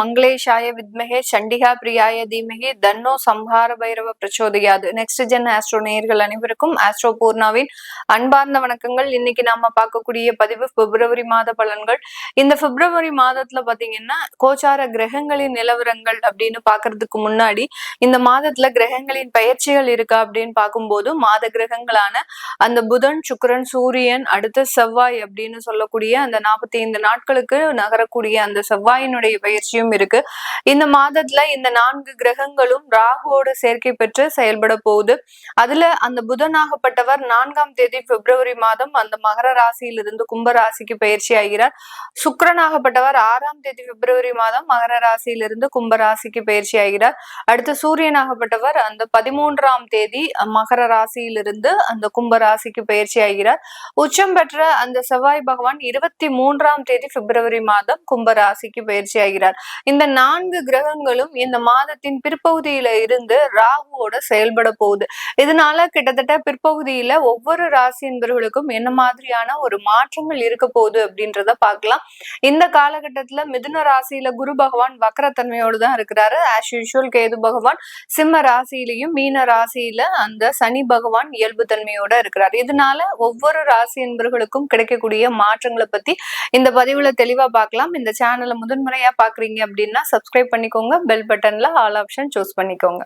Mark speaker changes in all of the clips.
Speaker 1: மங்களேஷாய வித்மகே சண்டிகா பிரியாய தீமகே தன்னோ சம்ஹார பைரவ பிரச்சோதயாது நெக்ஸ்ட் ஜென் ஆஸ்ட்ரோ நேயர்கள் அனைவருக்கும் ஆஸ்ட்ரோ பூர்ணாவின் அன்பார்ந்த வணக்கங்கள் இன்னைக்கு நாம பார்க்கக்கூடிய பதிவு பிப்ரவரி மாத பலன்கள் இந்த பிப்ரவரி மாதத்துல பாத்தீங்கன்னா கோச்சார கிரகங்களின் நிலவரங்கள் அப்படின்னு பாக்குறதுக்கு முன்னாடி இந்த மாதத்துல கிரகங்களின் பயிற்சிகள் இருக்கா அப்படின்னு பார்க்கும்போது மாத கிரகங்களான அந்த புதன் சுக்கரன் சூரியன் அடுத்து செவ்வாய் அப்படின்னு சொல்லக்கூடிய அந்த நாற்பத்தி ஐந்து நாட்களுக்கு நகரக்கூடிய அந்த செவ்வாயினுடைய பயிற்சியும் இருக்கு. இந்த மாதத்துல இந்த நான்கு கிரகங்களும் ராகுவோட சேர்க்கை பெற்று செயல்பட போகுது. அதுல அந்த புதனாகப்பட்டவர் நான்காம் தேதி பிப்ரவரி மாதம் அந்த மகர ராசியிலிருந்து கும்ப ராசிக்கு பயிற்சி ஆகிறார். சுக்கரனாகப்பட்டவர் ஆறாம் தேதி பிப்ரவரி மாதம் மகர ராசியிலிருந்து கும்ப ராசிக்கு பயிற்சி ஆகிறார். அடுத்து சூரியனாகப்பட்டவர் அந்த பதிமூன்றாம் தேதி மகர ராசியிலிருந்து அந்த கும்ப ராசிக்கு பயிற்சி ஆகிறார். உச்சம் பெற்ற அந்த செவ்வாய் பகவான் இருபத்தி மூன்றாம் தேதி பிப்ரவரி மாதம் கும்ப ராசிக்கு பயிற்சி ஆகிறார். இந்த நான்கு கிரகங்களும் இந்த மாதத்தின் பிற்பகுதியில இருந்து ராகுவோட செயல்பட போகுது. இதனால கிட்டத்தட்ட பிற்பகுதியில ஒவ்வொரு ராசி என்பவர்களுக்கும் என்ன மாதிரியான ஒரு மாற்றங்கள் இருக்க போகுது அப்படின்றத பார்க்கலாம். இந்த காலகட்டத்துல மிதுன ராசியில குரு பகவான் வக்கரத்தன்மையோடு தான் இருக்கிறாரு. ஆஸ் யூஷுவல் கேது பகவான் சிம்ம ராசியிலையும் மீன ராசியில அந்த சனி பகவான் இயல்பு தன்மையோட இருக்கிறார். இதனால ஒவ்வொரு ராசி என்பவர்களுக்கும் கிடைக்கக்கூடிய மாற்றங்களை பத்தி இந்த பதிவுல தெளிவா பார்க்கலாம். இந்த சேனலை முதன்முறையா பாக்குறீங்க அப்படின்னா சப்ஸ்கிரைப் பண்ணிக்கோங்க. பெல் பட்டன்ல ஆல் ஆப்ஷன் சூஸ் பண்ணிக்கோங்க.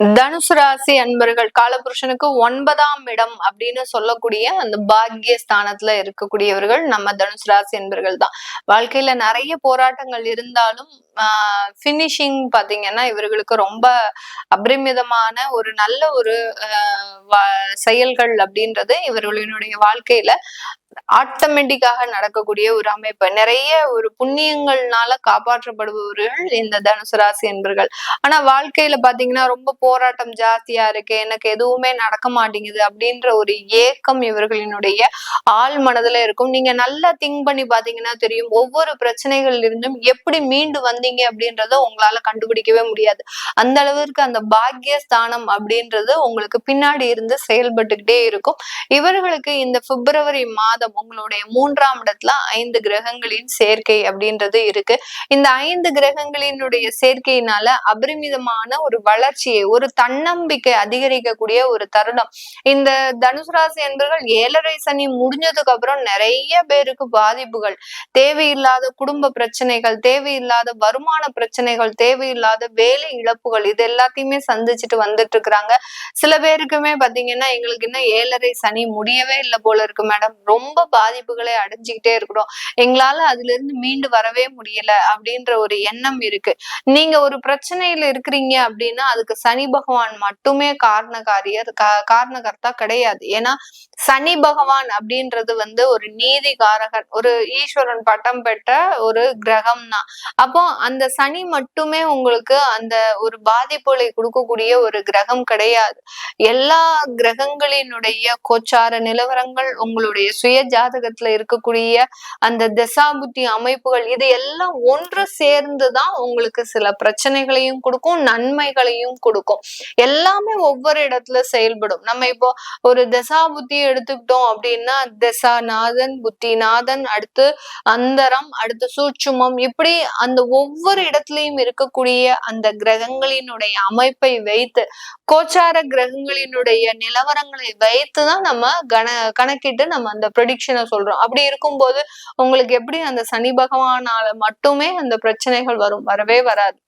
Speaker 1: தனுசு ராசி அன்பர்கள் காலபுருஷனுக்கு ஒன்பதாம் இடம் அப்படின்னு சொல்லக்கூடிய அந்த பாக்கிய ஸ்தானத்துல இருக்கக்கூடியவர்கள் நம்ம தனுசு ராசி அன்பர்கள் தான். வாழ்க்கையில நிறைய போராட்டங்கள் இருந்தாலும் ஃபினிஷிங் பாத்தீங்கன்னா இவர்களுக்கு ரொம்ப அபரிமிதமான ஒரு நல்ல ஒரு செயல்கள் அப்படின்றது இவர்களினுடைய வாழ்க்கையில ஆட்டோமேட்டிக்காக நடக்கக்கூடிய ஒரு அமைப்பு. நிறைய ஒரு புண்ணியங்கள்னால காப்பாற்றப்படுபவர்கள் இந்த தனுசு ராசி என்பர்கள். ஆனா வாழ்க்கையில பாத்தீங்கன்னா ரொம்ப போராட்டம் ஜாஸ்தியா இருக்கு. எனக்கு எதுவுமே நடக்க மாட்டேங்குது அப்படின்ற ஒரு ஏக்கம் இவர்களினுடைய ஆள் மனதுல இருக்கும். நீங்க நல்லா திங்க் பண்ணி பாத்தீங்கன்னா தெரியும் ஒவ்வொரு பிரச்சனைகள் இருந்தும் எப்படி மீண்டு வந்தீங்க அப்படின்றத உங்களால கண்டுபிடிக்கவே முடியாது. அந்த அளவிற்கு அந்த பாக்கியஸ்தானம் அப்படின்றது உங்களுக்கு பின்னாடி இருந்து செயல்பட்டுக்கிட்டே இருக்கும். இவர்களுக்கு இந்த பிப்ரவரி மாதம் உங்களுடைய மூன்றாம் இடத்துல ஐந்து கிரகங்களின் சேர்க்கை அப்படின்றது இருக்கு. இந்த ஐந்து கிரகங்களினுடைய சேர்க்கையினால அபரிமிதமான ஒரு வளர்ச்சியை ஒரு தன்னம்பிக்கை அதிகரிக்கக்கூடிய ஒரு தருணம். இந்த தனுசு ராசி என்பர்கள் ஏழரை சனி முடிஞ்சதுக்கு அப்புறம் நிறைய பேருக்கு பாதிப்புகள். தேவையில்லாத குடும்ப பிரச்சனைகள் தேவையில்லாத வருமான பிரச்சனைகள் தேவையில்லாத வேலை இழப்புகள் இது எல்லாத்தையுமே சந்திச்சுட்டு வந்துட்டு இருக்கிறாங்க சில பேருக்குமே பாத்தீங்கன்னா எங்களுக்கு இன்னும் ஏழரை சனி முடியவே இல்லை போல இருக்கு மேடம். ரொம்ப பாதிப்புகளை அடைஞ்சுக்கிட்டே இருக்கிறோம். எங்களால அதுல இருந்து மீண்டு வரவே முடியல அப்படின்ற ஒரு எண்ணம் இருக்கு. நீங்க ஒரு பிரச்சனையில இருக்கிறீங்க அப்படின்னா அதுக்கு சனி பகவான் மட்டுமே காரணக்காரியர் காரணகர்த்தா கிடையாது. ஏன்னா சனி பகவான் அப்படின்றது வந்து ஒரு நீதி காரகன் ஒரு ஈஸ்வரன் பட்டம் பெற்ற ஒரு கிரகம் தான் அப்போ அந்த சனி மட்டுமே உங்களுக்கு அந்த ஒரு பாதிப்புகளை கொடுக்கக்கூடிய ஒரு கிரகம் கிடையாது. எல்லா கிரகங்களினுடைய கோச்சார நிலவரங்கள் உங்களுடைய சுய ஜாதகத்துல இருக்கக்கூடிய அந்த தசாபுத்தி அமைப்புகள் இது எல்லாம் ஒன்று சேர்ந்துதான் உங்களுக்கு சில பிரச்சனைகளையும் கொடுக்கும் நன்மைகளையும் கொடுக்கும். எல்லாமே ஒவ்வொரு இடத்துல செயல்படும். நம்ம இப்போ ஒரு தசாபுத்தியை எடுத்துக்கிட்டோம் அப்படின்னா தசாநாதன் புத்திநாதன் அடுத்து அந்தரம் அடுத்து சூட்சுமம் இப்படி அந்த ஒவ்வொரு ஒவ்வொரு இடத்துலயும் இருக்கக்கூடிய அந்த கிரகங்களினுடைய அமைப்பை வைத்து கோச்சார கிரகங்களினுடைய நிலவரங்களை வைத்துதான் நம்ம கண கணக்கிட்டு நம்ம அந்த ப்ரொடிக்ஷனை சொல்றோம். அப்படி இருக்கும்போது உங்களுக்கு எப்படி அந்த சனி பகவானால மட்டுமே அந்த பிரச்சனைகள் வரும்? வரவே வராது.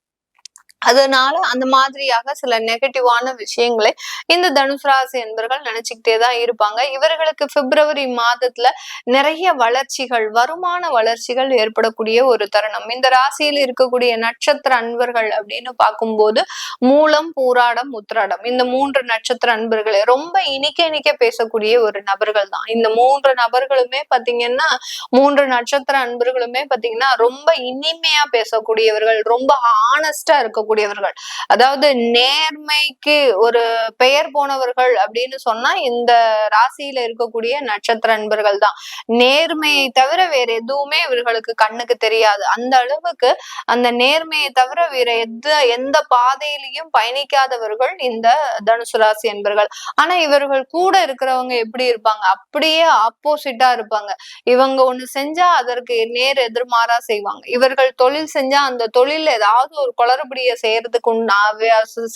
Speaker 1: அதனால அந்த மாதிரியாக சில நெகட்டிவான விஷயங்களை இந்த தனுசு ராசி என்பர்கள் நினைச்சுக்கிட்டே தான் இருப்பாங்க. இவர்களுக்கு பிப்ரவரி மாதத்துல நிறைய வளர்ச்சிகள் வருமான வளர்ச்சிகள் ஏற்படக்கூடிய ஒரு தருணம். இந்த ராசியில் இருக்கக்கூடிய நட்சத்திர அன்பர்கள் அப்படின்னு பார்க்கும்போது மூலம் பூராடம் உத்திராடம். இந்த மூன்று நட்சத்திர அன்பர்களே ரொம்ப இனிக்க இனிக்க பேசக்கூடிய ஒரு நபர்கள் தான். இந்த மூன்று நபர்களுமே பாத்தீங்கன்னா மூன்று நட்சத்திர அன்பர்களுமே பாத்தீங்கன்னா ரொம்ப இனிமையா பேசக்கூடியவர்கள் ரொம்ப ஆனஸ்டா இருக்கக்கூடிய இருக்கக்கூடியவர்கள். அதாவது நேர்மைக்கு ஒரு பெயர் போனவர்கள் அப்படின்னு சொன்னா இந்த ராசியில இருக்கக்கூடிய நட்சத்திர அன்பர்கள் தான். நேர்மையை தவிர வேற எதுவுமே இவர்களுக்கு கண்ணுக்கு தெரியாது. அந்த அளவுக்கு அந்த நேர்மையை தவிர வேற எந்த எந்த பாதையிலையும் பயணிக்காதவர்கள் இந்த தனுசு ராசி என்பர்கள் ஆனா இவர்கள் கூட இருக்கிறவங்க எப்படி இருப்பாங்க? அப்படியே ஆப்போசிட்டா இருப்பாங்க. இவங்க ஒண்ணு செஞ்சா அதற்கு நேர் எதிர்மாறா செய்வாங்க. இவர்கள் தொழில் செஞ்சா அந்த தொழில் ஏதாவது ஒரு குளறுபடிய செய்யறதுக்கு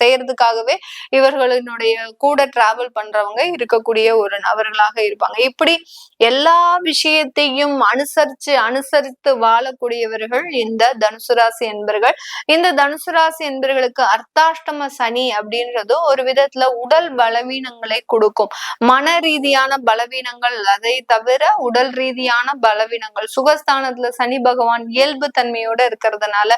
Speaker 1: செய்யறதுக்காகவே இவர்களினுடைய கூட டிராவல் பண்றவங்க இருக்கக்கூடிய ஒரு நபர்களாக இருப்பாங்க. இப்படி எல்லா விஷயத்தையும் அனுசரிச்சு அனுசரித்து வாழக்கூடியவர்கள் இந்த தனுசு ராசி என்பர்கள். இந்த தனுசு ராசி என்பர்களுக்கு அர்த்தாஷ்டம சனி அப்படின்றது ஒரு விதத்துல உடல் பலவீனங்களை கொடுக்கும். மன ரீதியான பலவீனங்கள் அதை தவிர உடல் ரீதியான பலவீனங்கள். சுகஸ்தானத்துல சனி பகவான் இயல்பு தன்மையோட இருக்கிறதுனால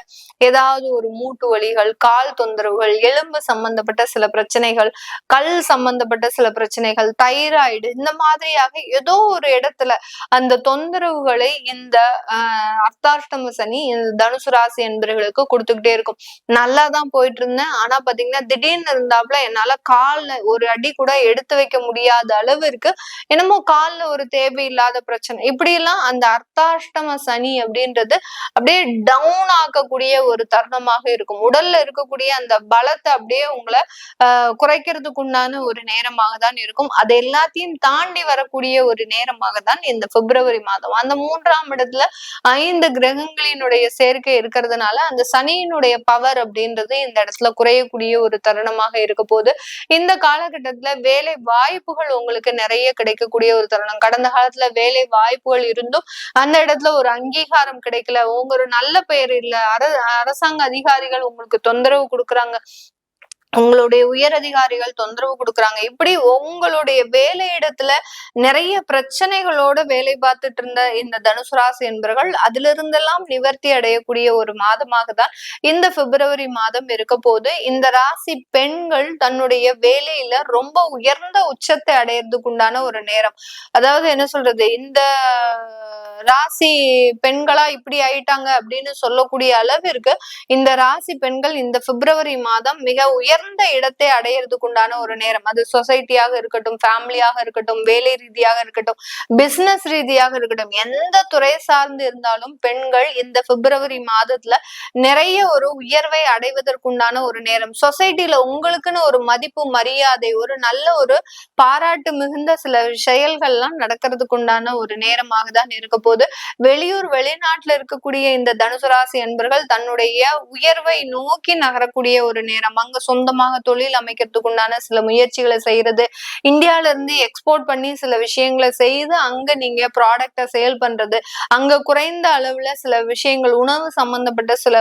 Speaker 1: ஏதாவது ஒரு மூட்டு வலிகள் கால் தொந்தரவுகள் எலும்பு சம்பந்தப்பட்ட சில பிரச்சனைகள் கல் சம்பந்தப்பட்ட சில பிரச்சனைகள் தைராய்டு இந்த மாதிரியாக ஏதோ ஒரு இடத்துல அந்த தொந்தரவுகளை இந்த ஆஹ் அர்த்தாஷ்டம சனி தனுசு ராசி என்பர்களுக்கு கொடுத்துக்கிட்டே இருக்கும். நல்லா தான் போயிட்டு இருந்தேன் ஆனா பாத்தீங்கன்னா திடீர்னு இருந்தாப்புல என்னால கால்ல ஒரு அடி கூட எடுத்து வைக்க முடியாத அளவிற்கு என்னமோ கால்ல ஒரு தேவையில்லாத பிரச்சனை. இப்படி எல்லாம் அந்த அர்த்தாஷ்டம சனி அப்படின்றது அப்படியே டவுன் ஆக்கக்கூடிய ஒரு தருணமாக இருக்கும். உடல் உடல்ல இருக்கக்கூடிய அந்த பலத்தை அப்படியே உங்களை ஆஹ் குறைக்கிறதுக்கு உண்டான ஒரு நேரமாக தான் இருக்கும். அது எல்லாத்தையும் தாண்டி வரக்கூடிய ஒரு நேரமாக தான் இந்த பிப்ரவரி மாதம். அந்த மூன்றாம் இடத்துல ஐந்து கிரகங்களினுடைய சேர்க்கை இருக்கிறதுனால அந்த சனியினுடைய பவர் அப்படின்றது இந்த இடத்துல குறையக்கூடிய ஒரு தருணமாக இருக்க போது இந்த காலகட்டத்துல வேலை வாய்ப்புகள் உங்களுக்கு நிறைய கிடைக்கக்கூடிய ஒரு தருணம். கடந்த காலத்துல வேலை வாய்ப்புகள் இருந்தும் அந்த இடத்துல ஒரு அங்கீகாரம் கிடைக்கல. உங்க ஒரு நல்ல பெயர் இல்ல. அரசாங்க அதிகாரிகள் உங்களுக்கு தொந்தரவு கொடுக்குறாங்க. உங்களுடைய உயர் அதிகாரிகள் தொந்தரவு கொடுக்குறாங்க. இப்படி உங்களுடைய வேலை இடத்துல நிறைய பிரச்சனைகளோட வேலை பார்த்துட்டு இருந்த இந்த தனுசு ராசி என்பவர்கள் அதுல இருந்தெல்லாம் நிவர்த்தி அடையக்கூடிய ஒரு மாதமாக தான் இந்த பிப்ரவரி மாதம் இருக்க போது இந்த ராசி பெண்கள் தன்னுடைய வேலையில ரொம்ப உயர்ந்த உச்சத்தை அடையிறதுக்குண்டான ஒரு நேரம். அதாவது என்ன சொல்றது? இந்த ராசி பெண்களா இப்படி ஆயிட்டாங்க அப்படின்னு சொல்லக்கூடிய அளவிற்கு இந்த ராசி பெண்கள் இந்த பிப்ரவரி மாதம் மிக உயர்ந்த இடத்தை அடையிறதுக்கு உண்டான ஒரு நேரம். அது சொசைட்டியாக இருக்கட்டும் ஃபேமிலியாக இருக்கட்டும் வேலை ரீதியாக இருக்கட்டும் பிசினஸ் ரீதியாக இருக்கட்டும் எந்த துறை சார்ந்து இருந்தாலும் பெண்கள் இந்த பிப்ரவரி மாதத்துல நிறைய ஒரு உயர்வை அடைவதற்குண்டான ஒரு நேரம். சொசைட்டில உங்களுக்குன்னு ஒரு மதிப்பு மரியாதை ஒரு நல்ல ஒரு பாராட்டு மிகுந்த சில செயல்கள்லாம் நடக்கிறதுக்குண்டான ஒரு நேரமாக தான் இருக்க போது வெளியூர் வெளிநாட்டுல இருக்கக்கூடிய இந்த தனுசு ராசி என்பர்கள் தன்னுடைய உயர்வை நோக்கி நகரக்கூடிய ஒரு நேரம். அங்க சொந்தமாக தொழில் அமைக்கிறதுக்கு உண்டான சில முயற்சிகளை செய்யறது இந்தியால இருந்து எக்ஸ்போர்ட் பண்ணி சில விஷயங்களை செய்து அங்க நீங்க ப்ராடக்ட சேல் பண்றது அங்க குறைந்த அளவுல சில விஷயங்கள் உணவு சம்பந்தப்பட்ட சில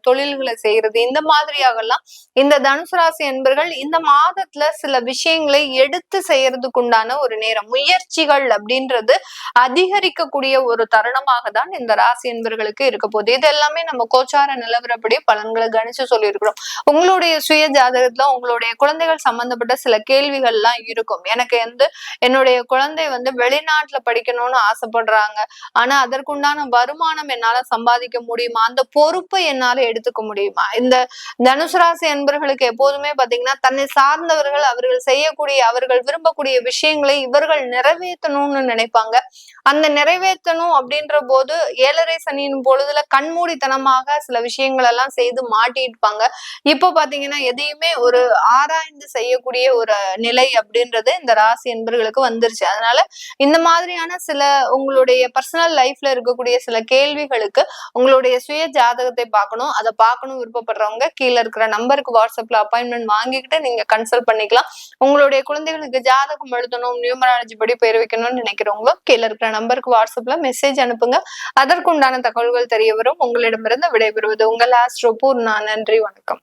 Speaker 1: தொழில்களை செய்யறது இந்த மாதிரியாகலாம் இந்த தனுசு ராசி என்பர்கள் இந்த மாதத்துல சில விஷயங்களை எடுத்து செய்யறதுக்கு உண்டான ஒரு நேரம். முயற்சிகள் அப்படின்றது அதிகரிக்க இருக்கக்கூடிய ஒரு தருணமாக தான் இந்த ராசி என்பர்களுக்கு இருக்க போகுது. இது எல்லாமே நம்ம கோச்சார நிலவரப்படி பலன்களை கணிச்சு சொல்லியிருக்கிறோம். உங்களுடைய சுய ஜாதகத்துல உங்களுடைய குழந்தைகள் சம்பந்தப்பட்ட சில கேள்விகள் எல்லாம் இருக்கும். எனக்கு வந்து என்னுடைய குழந்தை வந்து வெளிநாட்டுல படிக்கணும்னு ஆசைப்படுறாங்க. ஆனா அதற்குண்டான வருமானம் என்னால சம்பாதிக்க முடியுமா? அந்த பொறுப்பை என்னால எடுத்துக்க முடியுமா? இந்த தனுசு ராசி என்பர்களுக்கு எப்போதுமே பாத்தீங்கன்னா தன்னை சார்ந்தவர்கள் அவர்கள் செய்யக்கூடிய அவர்கள் விரும்பக்கூடிய விஷயங்களை இவர்கள் நிறைவேற்றணும்னு நினைப்பாங்க. அந்த நிறைவேற்றணும் அப்படின்ற போது ஏழரை சனியின் பொழுதுல கண்மூடித்தனமாக சில விஷயங்கள் எல்லாம் செய்து மாட்டிருப்பாங்க இப்போ பாத்தீங்கன்னா எதையுமே ஒரு ஆராய்ந்து செய்யக்கூடிய ஒரு நிலை அப்படின்றது இந்த ராசி என்பர்களுக்கு வந்துருச்சு. அதனால இந்த மாதிரியான சில உங்களுடைய பர்சனல் லைஃப்ல இருக்கக்கூடிய சில கேள்விகளுக்கு உங்களுடைய சுய ஜாதகத்தை பார்க்கணும். அதை பார்க்கணும் விருப்பப்படுறவங்க கீழே இருக்கிற நம்பருக்கு வாட்ஸ்அப்ல அப்பாயின்மெண்ட் வாங்கிக்கிட்டு நீங்க கன்சல்ட் பண்ணிக்கலாம். உங்களுடைய குழந்தைகளுக்கு ஜாதகம் எழுதணும் நியூமராலஜி படி பெயர் வைக்கணும்னு நினைக்கிறவங்க கீழே இருக்கிற நம்பருக்கு வாட்ஸ்அப்ல மெசேஜ் அனுப்புங்க. அதற்குண்டான தகவல்கள் தெரிய வரும். உங்களிடமிருந்து விடைபெறுவது உங்கள் ஆஸ்ட்ரோ பூர்ணா. நன்றி வணக்கம்.